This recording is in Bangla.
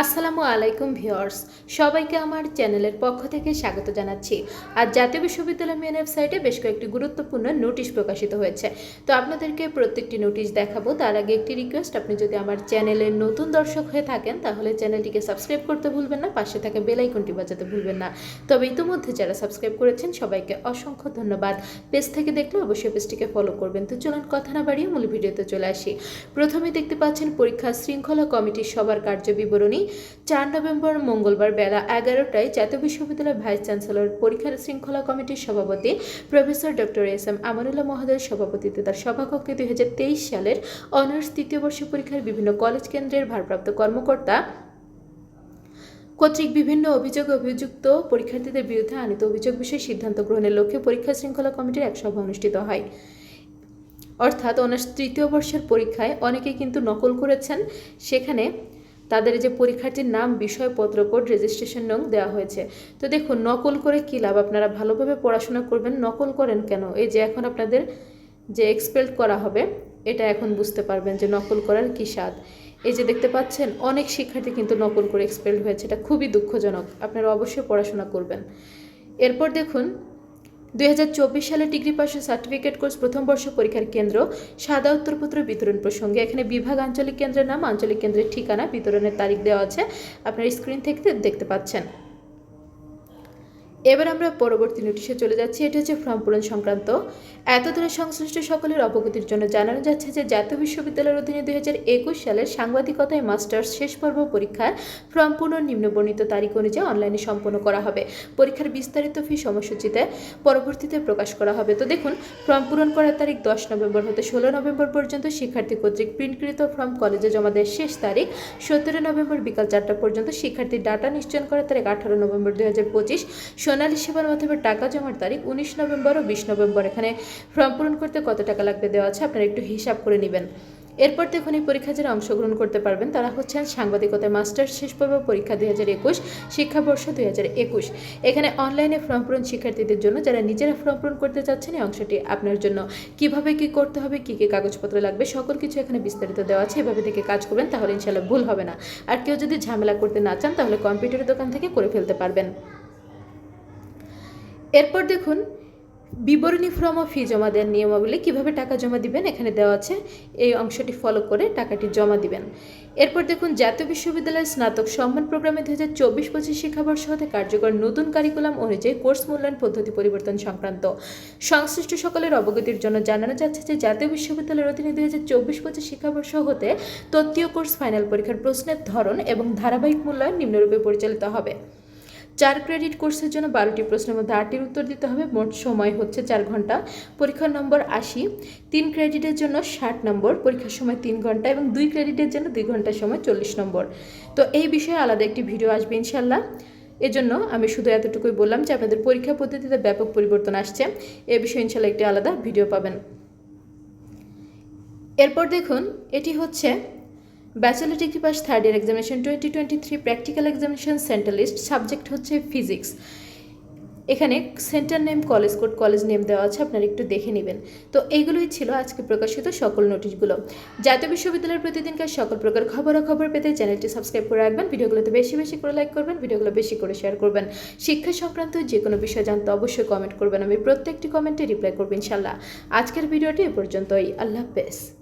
আসসালামু আলাইকুম ভিউয়ার্স, সবাইকে আমার চ্যানেলের পক্ষ থেকে স্বাগত জানাচ্ছি। আর জাতীয় বিশ্ববিদ্যালয় মেন ওয়েবসাইটে বেশ কয়েকটি গুরুত্বপূর্ণ নোটিশ প্রকাশিত হয়েছে। তো আপনাদেরকে প্রত্যেকটি নোটিশ দেখাবো, তার আগে একটি রিকোয়েস্ট আপনি যদি আমার চ্যানেলের নতুন দর্শক হয়ে থাকেন, তাহলে চ্যানেলটিকে সাবস্ক্রাইব করতে ভুলবেন না, পাশে থাকা বেল আইকনটি বাজাতে ভুলবেন না। তবে ইতিমধ্যে যারা সাবস্ক্রাইব করেছেন, সবাইকে অসংখ্য ধন্যবাদ। পেজ থেকে দেখলে অবশ্যই পেজটিকে ফলো করবেন। তো চলুন কথা না বাড়িয়ে মূল ভিডিওতে চলে আসি। প্রথমে দেখতে পাচ্ছেন, পরীক্ষা শৃঙ্খলা কমিটির সবার কার্য বিবরণী চার নভেম্বর মঙ্গলবার বেলা এগারোটায় জাতীয় বিশ্ববিদ্যালয়ের ভাইস চ্যান্সেলর পরীক্ষার শৃঙ্খলা কমিটির সভাপতি professor doctor S M Amanullah মহোদয়ের সভাপতিত্বে তার সভাকক্ষে দুই হাজার তেইশ সালের অনার্স তৃতীয় বর্ষ পরীক্ষার বিভিন্ন কলেজ কেন্দ্রের ভারপ্রাপ্ত কর্মকর্তা কর্তৃক বিভিন্ন অভিযোগ অভিযুক্ত পরীক্ষার্থীদের বিরুদ্ধে আনিত অভিযোগ বিষয়ে সিদ্ধান্ত গ্রহণের লক্ষ্যে পরীক্ষা শৃঙ্খলা কমিটির এক সভা অনুষ্ঠিত হয়। অর্থাৎ অনার্স তৃতীয় বর্ষের পরীক্ষায় অনেকে কিন্তু নকল করেছেন। সেখানে তাদের যে পরীক্ষার্থীর নাম, বিষয়পত্র কোড রেজিস্ট্রেশন নং দেওয়া হয়েছে। তো দেখুন, নকল করে কী লাভ? আপনারা ভালোভাবে পড়াশোনা করবেন, নকল করেন কেন? এই যে এখন আপনাদের যে এক্সপেল্ট করা হবে, এটা এখন বুঝতে পারবেন যে নকল করার কী স্বাদ। এই যে দেখতে পাচ্ছেন, অনেক শিক্ষার্থী কিন্তু নকল করে এক্সপেল্ড হয়েছে, এটা খুবই দুঃখজনক। আপনারা অবশ্যই পড়াশোনা করবেন। এরপর দেখুন দুই হাজার চব্বিশ সালে ডিগ্রি পাশের সার্টিফিকেট কোর্স প্রথম বর্ষ পরীক্ষার কেন্দ্র সাদা উত্তরপত্র বিতরণ প্রসঙ্গে। এখানে বিভাগ আঞ্চলিক কেন্দ্রের নাম, আঞ্চলিক কেন্দ্রের ঠিকানা, বিতরণের তারিখ দেওয়া আছে। আপনার স্ক্রিন থেকে দেখতে পাচ্ছেন। এবার আমরা পরবর্তী নোটিশে চলে যাচ্ছি। এটা হচ্ছে ফর্ম পূরণ সংক্রান্ত। এতদিনে সংশ্লিষ্ট সকলের অবগতির জন্য জানানো যাচ্ছে যে, জাতীয় বিশ্ববিদ্যালয়ের অধীনে দুই হাজার একুশ সালের সাংবাদিকতায় মাস্টার্স শেষ পর্ব পরীক্ষার ফর্ম পূরণ নিম্নবর্ণিত তারিখ অনুযায়ী অনলাইনে সম্পন্ন করা হবে। পরীক্ষার বিস্তারিত ফি সময়সূচিতে পরবর্তীতে প্রকাশ করা হবে। তো দেখুন, ফর্ম পূরণ করার তারিখ দশ নভেম্বর হতে ষোলো নভেম্বর পর্যন্ত শিক্ষার্থী কর্তৃক প্রিন্টকৃত ফর্ম কলেজে জমা দেওয়ার শেষ তারিখ সতেরো নভেম্বর বিকাল চারটা পর্যন্ত শিক্ষার্থীর ডাটা নিশ্চয়ন করার তারিখ আঠারো নভেম্বর দুই হাজার পঁচিশ। সোনালী সেবার মাধ্যমে টাকা জমার তারিখ উনিশ নভেম্বর ও বিশ নভেম্বর। এখানে ফর্ম পূরণ করতে কত টাকা লাগবে দেওয়া আছে আপনারা একটু হিসাব করে নেবেন। এরপর দেখুন এই পরীক্ষা যারা অংশগ্রহণ করতে পারবেন, তারা হচ্ছেন সাংবাদিকতায় মাস্টার্স শেষ পর্ব পরীক্ষা দুই হাজার একুশ, শিক্ষাবর্ষ দুই হাজার একুশ। এখানে অনলাইনে ফর্ম পূরণ শিক্ষার্থীদের জন্য যারা নিজেরা ফর্ম পূরণ করতে চাচ্ছেন, এই অংশটি আপনার জন্য। কীভাবে কি করতে হবে, কি কি কাগজপত্র লাগবে, সকল কিছু এখানে বিস্তারিত দেওয়া আছে। এভাবে থেকে কাজ করবেন, তাহলে ইনশাল্লাহ ভুল হবে না। আর কেউ যদি ঝামেলা করতে না চান, তাহলে কম্পিউটারের দোকান থেকে করে ফেলতে পারবেন। এরপর দেখুন, বিবরণী ফর্ম ও ফি জমা দেওয়ার নিয়মাবলী কীভাবে টাকা জমা দিবেন এখানে দেওয়া আছে, এই অংশটি ফলো করে টাকাটি জমা দিবেন। এরপর দেখুন, জাতীয় বিশ্ববিদ্যালয়ের স্নাতক সম্মান প্রোগ্রামে দু হাজার চব্বিশ পঁচিশ শিক্ষাবর্ষ হতে কার্যকর নতুন কারিকুলাম অনুযায়ী কোর্স মূল্যায়ন পদ্ধতি পরিবর্তন সংক্রান্ত। সংশ্লিষ্ট সকলের অবগতির জন্য জানানো যাচ্ছে যে, জাতীয় বিশ্ববিদ্যালয়ের অধীনে দুই হাজার চব্বিশ পঁচিশ শিক্ষাবর্ষ হতে তত্ত্বীয় কোর্স ফাইনাল পরীক্ষার প্রশ্নের ধরন এবং ধারাবাহিক মূল্যায়ন নিম্নরূপে পরিচালিত হবে। চার ক্রেডিট কোর্সের জন্য বারোটি প্রশ্নের মধ্যে আটটির উত্তর দিতে হবে। মোট সময় হচ্ছে চার ঘণ্টা। পরীক্ষার নম্বর আশি। তিন ক্রেডিটের জন্য ষাট নম্বর। পরীক্ষার সময় তিন ঘণ্টা এবং দুই ক্রেডিটের জন্য দুই ঘণ্টার সময় চল্লিশ নম্বর। তো এই বিষয়ে আলাদা একটি ভিডিও আসবে ইনশাল্লাহ এজন্য আমি শুধু এতটুকুই বললাম যে আপনাদের পরীক্ষা পদ্ধতিতে ব্যাপক পরিবর্তন আসছে। এ বিষয়ে ইনশাল্লাহ একটি আলাদা ভিডিও পাবেন। এরপর দেখুন, এটি হচ্ছে bachelor degree pass third year examination twenty twenty three practical examination centre list subject হচ্ছে ফিজিক্স এখানে centre name college code college name দেওয়া আছে, আপনারা একটু দেখে নেবেন। তো এইগুলোই ছিল আজকে প্রকাশিত সকল নোটিশগুলো। জাতীয় বিশ্ববিদ্যালয়ের প্রতিদিনকার সকল প্রকার খবরাখবর পেতে চ্যানেলটি সাবস্ক্রাইব করে রাখবেন, ভিডিওগুলোতে বেশি বেশি করে লাইক করবেন, ভিডিওগুলো বেশি করে শেয়ার করবেন। শিক্ষা সংক্রান্ত যে কোনো বিষয় জানতে অবশ্যই কমেন্ট করবেন। আমি প্রত্যেকটি কমেন্টে রিপ্লাই করব ইনশাল্লাহ আজকের ভিডিওটি এ পর্যন্তই। আল্লাহ হাফেজ।